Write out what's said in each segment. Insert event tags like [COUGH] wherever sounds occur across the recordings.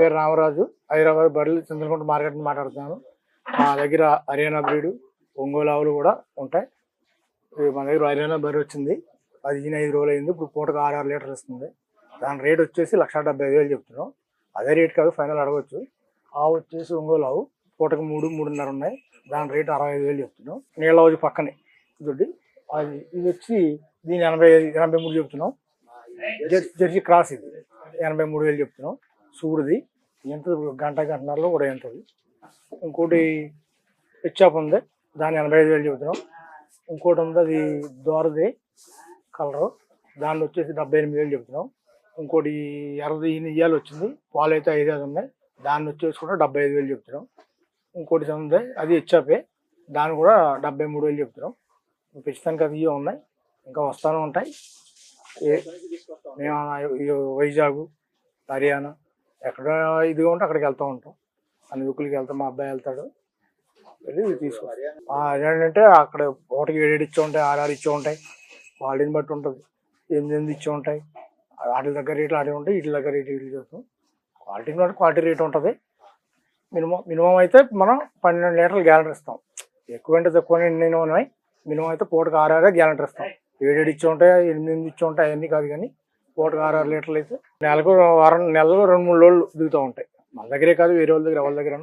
పేరు రామరాజు. హైదరాబాద్ బర్రెలు చంద్రకుంట మార్కెట్ నుంచి మాట్లాడుతున్నాను. మా దగ్గర హర్యానా బ్రీడ్ ఒంగోలు ఆవులు కూడా ఉంటాయి. మా మన దగ్గర హర్యానా బర్రె వచ్చింది. అది ఐదు రోజులు అయింది. ఇప్పుడు పూటకు ఆరు ఆరు లీటర్లు ఇస్తుంది. దాని రేట్ వచ్చేసి లక్ష డెబ్బై ఐదు వేలు చెప్తున్నాం. అదే రేట్ కాదు ఫైనల్ అడగవచ్చు ఆవు వచ్చేసి ఒంగోలు ఆవు. పూటకు మూడు మూడున్నర ఉన్నాయి. దాని రేట్ అరవై ఐదు వేలు చెప్తున్నాం. నీళ్ళ పక్కనే. దొడ్డి అది ఇది వచ్చి దీని ఎనభై ఎనభై మూడు చెప్తున్నాం. జెర్సీ క్రాస్ ఇది. ఎనభై మూడు వేలు చెప్తున్నాం. సూడిది. ఎంత గంట గంటన్నరలో కూడా ఎంతది ఇంకోటి హెచ్ఆప్ ఉంది. దాని ఎనభై ఐదు వేలు చెబుతున్నాం. ఇంకోటి ఉంది అది దోరది కలరు. దాన్ని వచ్చేసి డెబ్బై ఎనిమిది వేలు చెబుతున్నాం. ఇంకోటి ఎర్రది ఇయ్యాలు వచ్చింది. పాలు అయితే ఐదు ఐదు ఉన్నాయి. దాన్ని వచ్చేసి కూడా డెబ్బై ఐదు వేలు చెప్తున్నాం ఇంకోటి ఉంది అది హెచ్ఆపే దాన్ని కూడా డెబ్బై మూడు వేలు చెప్తున్నాం ప్రస్తుతానికి అది ఇవే ఉన్నాయి. ఇంకా వస్తానే ఉంటాయి. మేము వైజాగ్ హర్యానా ఎక్కడ ఇదిగా ఉంటే అక్కడికి వెళ్తూ ఉంటాం. అన్ని దుక్కులకి వెళ్తాం మా అబ్బాయి వెళ్తాడు. వెళ్ళి తీసుకొస్తాం. ఏంటంటే అక్కడ ఒకటికి ఏడేడు ఇచ్చి ఉంటాయి ఆరు ఇచ్చి ఉంటాయి. వాళ్ళని బట్టి ఉంటుంది. ఎనిమిది ఎనిమిది ఇచ్చి ఉంటాయి. వాటి దగ్గర రేట్లు ఆడి ఉంటాయి వీటి దగ్గర రేట్ వీటి చేస్తాం క్వాలిటీని బట్టి క్వాలిటీ రేట్ ఉంటుంది. మినిమం మినిమం అయితే మనం పన్నెండు లీటర్లు గ్యాలరీ ఇస్తాం. ఎక్కువ అంటే తక్కువ నేను ఉన్నాయి. మినిమం అయితే పూటకు ఆరు ఆరే ఇస్తాం. ఏడేడు ఇచ్చి ఉంటాయి ఎనిమిది ఎనిమిది ఇచ్చి ఉంటాయి అవన్నీ కాదు కానీ పూటకు ఆరు ఆరు లీటర్లు అయితే నెలకు వారం నెలలో రెండు మూడు రోజులు దిగుతూ ఉంటాయి. మన దగ్గరే కాదు వేరే వాళ్ళ దగ్గర ఎవరి దగ్గర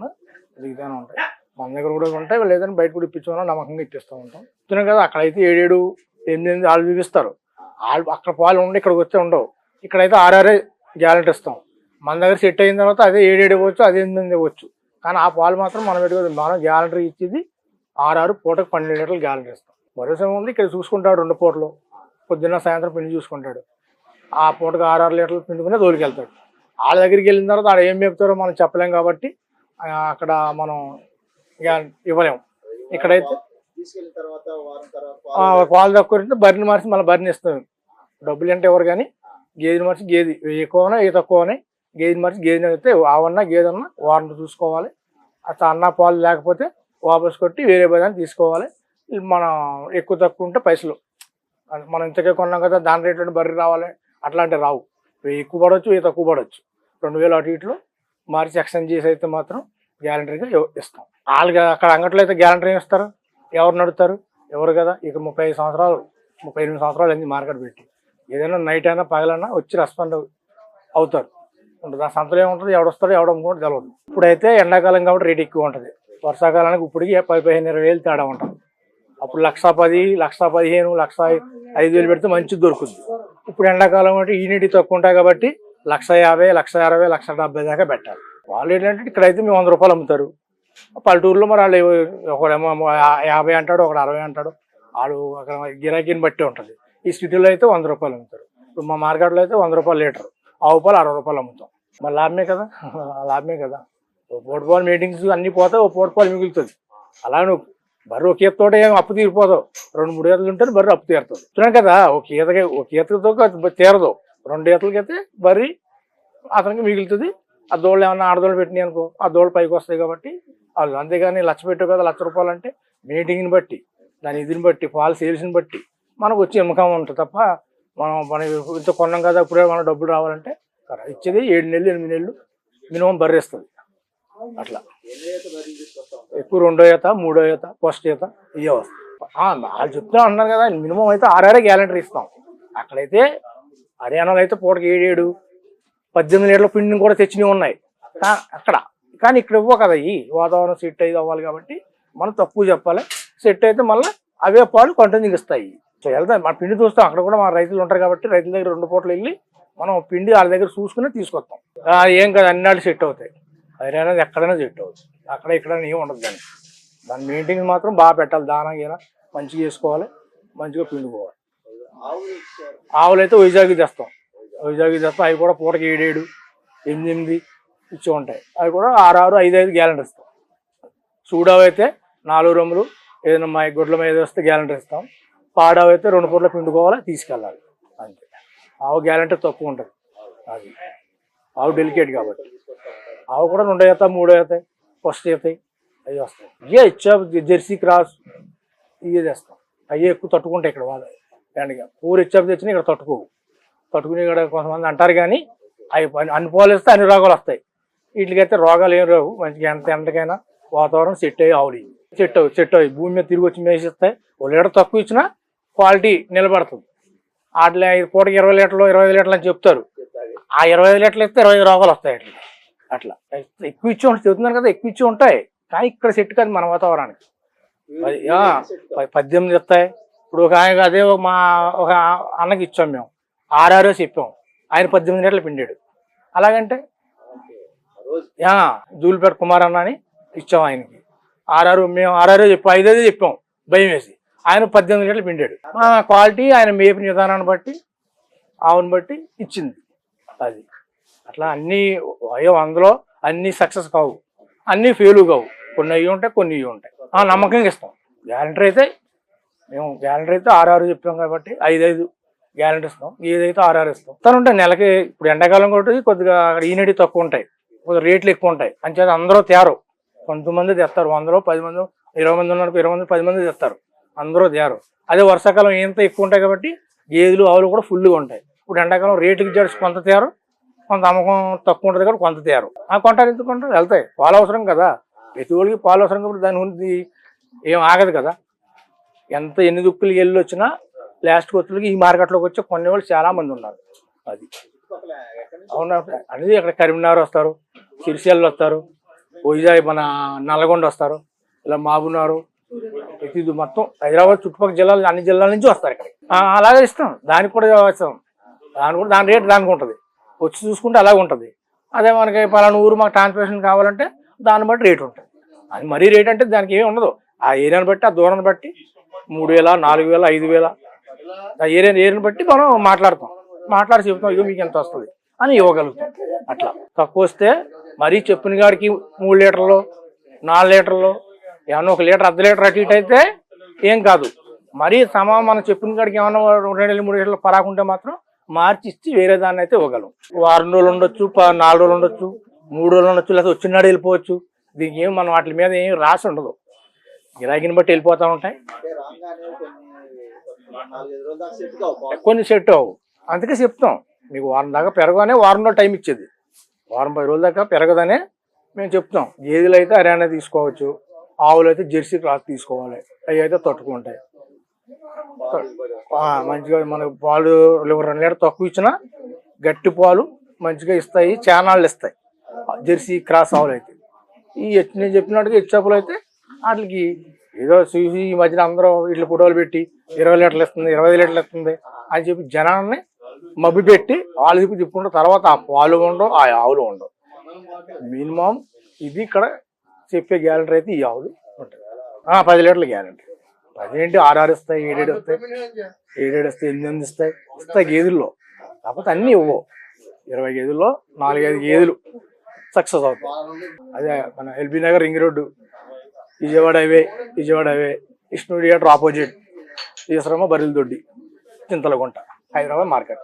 దిగుతూనే ఉంటాయి. మన దగ్గర కూడా ఉంటాయి లేదని బయట కూడా ఇప్పించుకున్నా నమ్మకంగా ఇప్పిస్తూ ఉంటాం. ఇస్తున్నాం కదా అక్కడైతే ఏడేడు ఎనిమిది ఎనిమిది వాళ్ళు చూపిస్తారు. వాళ్ళు అక్కడ పాలు ఉండి ఇక్కడికి వస్తే ఉండవు. ఇక్కడైతే ఆర్ఆర్ఏ గ్యారెంటీ ఇస్తాం. మన దగ్గర సెట్ అయిన తర్వాత అదే ఏడేడు ఇవ్వచ్చు అదే ఎనిమిది ఎనిమిది ఇవ్వచ్చు. కానీ ఆ పాలు మాత్రం మనం పెట్టుకోదు. మనం గ్యారెంటీ ఇచ్చేది ఆరు పూటకు పన్నెండు లీటర్లు గ్యారెంటీ ఇస్తాం. భరోసా ఉంది ఇక్కడ చూసుకుంటాడు రెండు పూటలు. పొద్దున్న సాయంత్రం పిండి చూసుకుంటాడు. ఆ పూటకు ఆరు ఆరు లీటర్లు పిండుకునే తోలికెళ్తాడు వాళ్ళ దగ్గరికి వెళ్ళిన తర్వాత ఆడ ఏం చెప్తారో మనం చెప్పలేం కాబట్టి అక్కడ మనం ఇక ఇవ్వలేము ఇక్కడైతే పాలు తక్కువ బరిని మార్చి మళ్ళీ బరిని ఇస్తాం. డబ్బులు అంటే ఎవరు కానీ గేదెని మార్చి గేది ఎక్కువనే ఏ తక్కువనే గేదెని మార్చి గేదెని అయితే ఆవన్నా గేదన్నా వారం చూసుకోవాలి. అట్లా అన్న పాలు లేకపోతే వాపస్ కొట్టి వేరే పదాన్ని తీసుకోవాలి. మనం ఎక్కువ తక్కువ ఉంటే పైసలు. మనం ఇంతకే కొన్నాం కదా దాని రేట్లో బర్రె రావాలి. అట్లాంటివి రావు. వెయ్యి ఎక్కువ పడవచ్చు వెయ్యి తక్కువ పడవచ్చు రెండు వేలు అటు ఇట్లు మార్చి ఎక్స్చేంజ్ చేసి అయితే మాత్రం గ్యారంటీగా ఇస్తాం. వాళ్ళకి అక్కడ అంగట్లో అయితే గ్యారంటీ ఇస్తారు? ఎవరు నడుతారు ఎవరు కదా? ఇక ముప్పై సంవత్సరాలు ముప్పై ఎనిమిది సంవత్సరాలు అయింది మార్కెట్ పెట్టి. ఏదైనా నైట్ అయినా పగలైనా వచ్చి రెస్పాండ్ అవుతారు. ఉంటుంది. ఆ సంతలో ఏముంటుంది? ఎవడొస్తాడో ఎవడమ్ముకుంటే తెలియదు ఇప్పుడైతే ఎండాకాలం కాబట్టి రేట్ ఎక్కువ ఉంటుంది. వర్షాకాలానికి ఇప్పటికి పది పదిహేను ఇరవై వేలు తేడా ఉంటుంది. అప్పుడు లక్ష పది లక్ష పదిహేను లక్ష ఐదు వేలు పెడితే మంచిది దొరుకుతుంది. ఇప్పుడు ఎండాకాలం అంటే నీటి తక్కువ ఉంటాయి కాబట్టి లక్ష యాభై లక్ష అరవై లక్ష డెబ్బై దాకా పెట్టాలి. వాళ్ళు ఏంటంటే ఇక్కడైతే మేము వంద రూపాయలు అమ్ముతారు. పల్లెటూరులో మరి వాళ్ళు ఒకడేమో యాభై అంటాడు ఒకడు అరవై అంటాడు. వాడు అక్కడ గిరాకీని బట్టి ఉంటుంది. ఈ సిటీలో అయితే వంద రూపాయలు అమ్ముతారు. ఇప్పుడు మా మార్కెట్లో అయితే వంద రూపాయలు లీటర్. ఆవు పాలు అరవై రూపాయలు అమ్ముతాం. మరి లాభమే కదా? [LAUGHS] లాభమే కదా? ఓ పోటుపాలు మీటింగ్స్ అన్నీ పోతే ఓ పోటుపాలు మిగులుతుంది. అలా బర్రె ఒక ఈత తోట ఏం అప్పు తీరిపోదు. రెండు మూడు ఈతలు ఉంటే బర్రె అప్పు తీరుతుంది. చూడండి కదా ఒక ఈతకి ఒక ఈతతో తీరదు. రెండు ఈతలకి అయితే బర్రె అతనికి మిగులుతుంది. ఆ దోళ్ళు ఏమన్నా ఆడదోళ్ళు పెట్టినాయి అనుకో ఆ దోళ్ళు పైకి వస్తాయి కాబట్టి వాళ్ళు అంతేగాని లక్ష పెట్టు కదా లక్ష రూపాయలు అంటే మీటింగ్ని బట్టి దాని ఇదిని బట్టి పాలు సేల్స్ని బట్టి మనకు వచ్చి ఇన్కమ్ ఉంటుంది తప్ప మనం మన ఇంత కొన్నాం కదా ఇప్పుడే మన డబ్బులు రావాలంటే ఇచ్చేది ఏడు నెలలు ఎనిమిది నెలలు మినిమం బర్రేస్తుంది అట్లా. ఎక్కువ రెండో ఈత మూడో ఈత ఫస్ట్ ఈత ఇవే వస్తాయి వాళ్ళు చెప్తున్నా అన్నారు కదా మినిమం అయితే ఆరారే గ్యాలంటీ ఇస్తాం. అక్కడైతే హర్యానాలో అయితే పూటకి ఏడేడు పద్దెనిమిది లీటర్ల పిండిని కూడా తెచ్చినవి ఉన్నాయి. అక్కడ. కానీ ఇక్కడ ఇవ్వ కదా ఈ వాతావరణం సెట్ అయితే అవ్వాలి కాబట్టి మనం తక్కువ చెప్పాలి. సెట్ అయితే మళ్ళీ అవే పాలు కంటిన్యూ ఇస్తాయి. సో వెళ్తాం. మన పిండి చూస్తాం. అక్కడ కూడా మన రైతులు ఉంటారు కాబట్టి రైతుల దగ్గర రెండు పూటలు వెళ్ళి మనం పిండి వాళ్ళ దగ్గర చూసుకుని తీసుకొస్తాం. ఏం కాదు అన్నాళ్ళు సెట్ అవుతాయి. హర్యానా ఎక్కడైనా సెట్ అవుతుంది అక్కడ ఇక్కడ ఏమి ఉండదు దాన్ని దాని మెయింటెనెన్స్ మాత్రం బాగా పెట్టాలి. దానా గీనా మంచిగా చేసుకోవాలి. మంచిగా పిండుకోవాలి. ఆవులు అయితే వైజాగ్ తెస్తాం. వైజాగ్ తెస్తాం అవి కూడా పూటకి ఏడేడు ఎనిమిది ఎనిమిది ఇచ్చి ఉంటాయి. అవి కూడా ఆరు ఆరు ఐదు ఐదు గ్యాలెంటర్ ఇస్తాం. సూడావు అయితే నాలుగు రొమ్ములు ఏదైనా మా గుడ్ల మీద వస్తే గ్యాలెంటర్ ఇస్తాం. పాడావు అయితే రెండు పూటలు పిండుకోవాలి తీసుకెళ్ళాలి. అంతే. ఆవు గ్యాలెంటీ తక్కువ ఉంటుంది. అది. ఆవు డెలికేట్ కాబట్టి. ఆవు కూడా రెండో అవుతాయి మూడో అవుతాయి. ఫస్ట్ అవుతాయి అవి వస్తాయి. ఇవే ఇచ్చా జెర్సీ క్రాస్ ఇవే తెస్తాం అవి ఎక్కువ తట్టుకుంటాయి ఇక్కడ వాళ్ళు. ఎండగా పూరి ఇచ్చాపు తెచ్చినా ఇక్కడ తట్టుకోవు. తట్టుకుని ఇక్కడ కొంతమంది అంటారు కానీ అవి అన్ని పోలిస్తే ఇస్తే అన్ని రోగాలు వస్తాయి. వీటికైతే రోగాలు ఏం రావు. మంచిగా ఎంత ఎంతకైనా వాతావరణం సెట్ అయ్యి ఆవులు చెట్టు సెట్ అవి సెట్ భూమి మీద తిరిగి వచ్చి మేసిస్తాయి ఒక లీటర్ తక్కువ ఇచ్చినా క్వాలిటీ నిలబడుతుంది. వాటిలో ఐదు పూటకి ఇరవై లీటర్లు ఇరవై ఐదు లీటర్లు అని చెప్తారు. ఆ ఇరవై ఐదు లీటర్లు ఇస్తే ఇరవై ఐదు రోగాలు వస్తాయి అట్లా అట్లా. ఎక్కువ ఇచ్చి ఉంటాయి చెబుతున్నాను కదా ఎక్కువ ఇచ్చి ఉంటాయి. కానీ ఇక్కడ సెట్ కాదు మన వాతావరణానికి. పద్దెనిమిది ఇస్తాయి ఇప్పుడు ఒక ఆయన అదే మా ఒక అన్నకి ఇచ్చాం మేము. ఆర్ఆర్ఓ చెప్పాం. ఆయన పద్దెనిమిది లీటర్లు పిండాడు. అలాగంటే జూలిపేట కుమార్ అన్న అని ఇచ్చాం ఆయనకి. ఆర్ఆర్ మేము ఆర్ఆర్ చెప్పాం. ఐదైదు చెప్పాం. భయం వేసి. ఆయన పద్దెనిమిది గంటలు పిండాడు. క్వాలిటీ ఆయన మేపిన విధానాన్ని బట్టి ఆవుని బట్టి ఇచ్చింది. అది. అట్లా అన్ని అయ్యో అందులో అన్ని సక్సెస్ కావు. అన్ని ఫెయిల్ కావు. కొన్ని అవి ఉంటాయి కొన్ని ఇవి ఉంటాయి. ఆ నమ్మకంగా ఇస్తాం. గ్యారంటీ అయితే మేము గ్యారంటీ అయితే ఆర్ఆర్ చెప్పాం కాబట్టి ఐదైదు గ్యారంటీ ఇస్తాం. ఏదైతే ఆర్ఆర్ ఇస్తాం. తను ఉంటాయి నెలకి ఇప్పుడు ఎండాకాలం కాబట్టి కొద్దిగా అక్కడ ఈనడి తక్కువ ఉంటాయి. కొద్దిగా రేట్లు ఎక్కువ ఉంటాయి. అంచేత అందరూ తేరు. కొంతమంది తెస్తారు. వందలో పది మంది ఇరవై మంది ఉన్నారు ఇరవై మంది పది మంది తెస్తారు. అందరూ తేరు. అదే వర్షాకాలం ఎంత ఎక్కువ ఉంటాయి కాబట్టి గేదెలు ఆవులు కూడా ఫుల్గా ఉంటాయి. ఇప్పుడు ఎండాకాలం రేటుకి జడ్స్ కొంత తేరు. కొంత అమ్మకం తక్కువ ఉంటుంది కాబట్టి కొంత తేరు. ఆ కొంటారు ఎందుకు కొంటారు? వెళ్తాయి. పాలు అవసరం కదా. ప్రతి వాళ్ళకి పాలు అవసరం కాబట్టి దాని ఉంది ఏం ఆగదు కదా. ఎంత ఎన్ని దుక్కులు వెళ్ళి వచ్చినా లాస్ట్ వచ్చులకి ఈ మార్కెట్లోకి వచ్చి కొన్ని వాళ్ళు చాలా మంది ఉన్నారు. అది. అవునా? అనేది ఇక్కడ కరీంనగర్ వస్తారు సిరిసిల్ల వస్తారు వైజాగ్ మన నల్గొండ వస్తారు ఇలా మాబునారు ప్రతి మొత్తం హైదరాబాద్ చుట్టుపక్కల జిల్లాలు అన్ని జిల్లాల నుంచి వస్తారు ఇక్కడ అలాగే ఇస్తాం దానికి కూడా ఇస్తాం దాని కూడా దాని రేటు దానికి ఉంటుంది. వచ్చి చూసుకుంటే అలాగే ఉంటుంది. అదే మనకి పలానా ఊరు మాకు ట్రాన్స్పోర్టేషన్ కావాలంటే దాన్ని బట్టి రేట్ ఉంటుంది. అది మరీ రేట్ అంటే దానికి ఏమి ఉండదు. ఆ ఏరియాని బట్టి ఆ దూరాన్ని బట్టి మూడు వేల నాలుగు వేల ఐదు వేల. ఆ ఏరియా ఏరియాని బట్టి మనం మాట్లాడతాం. మాట్లాడి చెబుతాం ఇగో మీకు ఎంత వస్తుంది? అని ఇవ్వగలుగుతాం. అట్లా. తక్కువ వస్తే మరీ చెప్పిన కాడికి మూడు లీటర్లు నాలుగు లీటర్లు ఏమన్నా ఒక లీటర్ అర్ధ లీటర్ అటు ఇటు అయితే ఏం కాదు. మరీ సమా మనం చెప్పిన కాడికి ఏమన్నా రెండు వేల మూడు లీటర్లు పరాకుంటే మాత్రం మార్చి ఇచ్చి వేరే దాన్ని అయితే ఇవ్వగలం. వారం రోజులు ఉండొచ్చు ప- నాలుగు రోజులు ఉండొచ్చు మూడు రోజులు ఉండొచ్చు లేకపోతే వచ్చినాడు వెళ్ళిపోవచ్చు. దీనికి ఏం మనం వాటి మీద ఏం రాసి ఉండదు. గిరాకీని బట్టి వెళ్ళిపోతూ ఉంటాయి. కొన్ని సెట్ అవు అవ్వు అందుకే చెప్తాం. మీకు వారం దాకా పెరగనే వారం రోజులు టైం ఇచ్చేది. వారం పది రోజుల దాకా పెరగదనే మేము చెప్తాం. గేదెలు అయితే హర్యానా తీసుకోవచ్చు ఆవులు అయితే జెర్సీ క్లాత్ తీసుకోవాలి అవి అయితే తట్టుకుంటాయి. మంచిగా మనకు పాలు రెండు లీటర్ తక్కువ ఇచ్చినా గట్టి పాలు మంచిగా ఇస్తాయి చానాళ్ళు ఇస్తాయి. జెర్సీ క్రాస్ ఆవులు అయితే. ఈ నేను చెప్పినట్టుగా హెచ్చాపులు అయితే వాటికి ఏదో చూసి ఈ మధ్యన అందరూ ఇట్లా ఫోటోలు పెట్టి ఇరవై లీటర్లు ఇస్తుంది ఇరవై లీటర్లు ఇస్తుంది అని చెప్పి జనాన్ని మబ్బి పెట్టి వాళ్ళు చెప్పి చెప్పుకుంటే తర్వాత ఆ పాలు ఉండవు ఆ ఆవులు ఉండవు. మినిమం ఇది ఇక్కడ చెప్పే గ్యారెంటీ అయితే ఈ ఆవులు ఉంటాయి. ఆ, పది లీటర్ల గ్యారెంటీ. పదేంటి ఆరు ఆరు ఇస్తాయి ఏడేడు వస్తాయి? ఏడేడు వస్తాయి ఎనిమిది ఎనిమిది ఇస్తాయి ఇస్తాయి గేదెల్లో. కాకపోతే అన్నీ ఇవ్వవు ఇరవై గేదెల్లో నాలుగైదు గేదెలు. సక్సెస్ అవుతాయి. అదే మన LB Nagar ring road Vijayawada highway Vijayawada highway Vishnu theatre opposite Eeswaramma బరిల్ దొడ్డి చింతలగుంట హైదరాబాద్ మార్కెట్.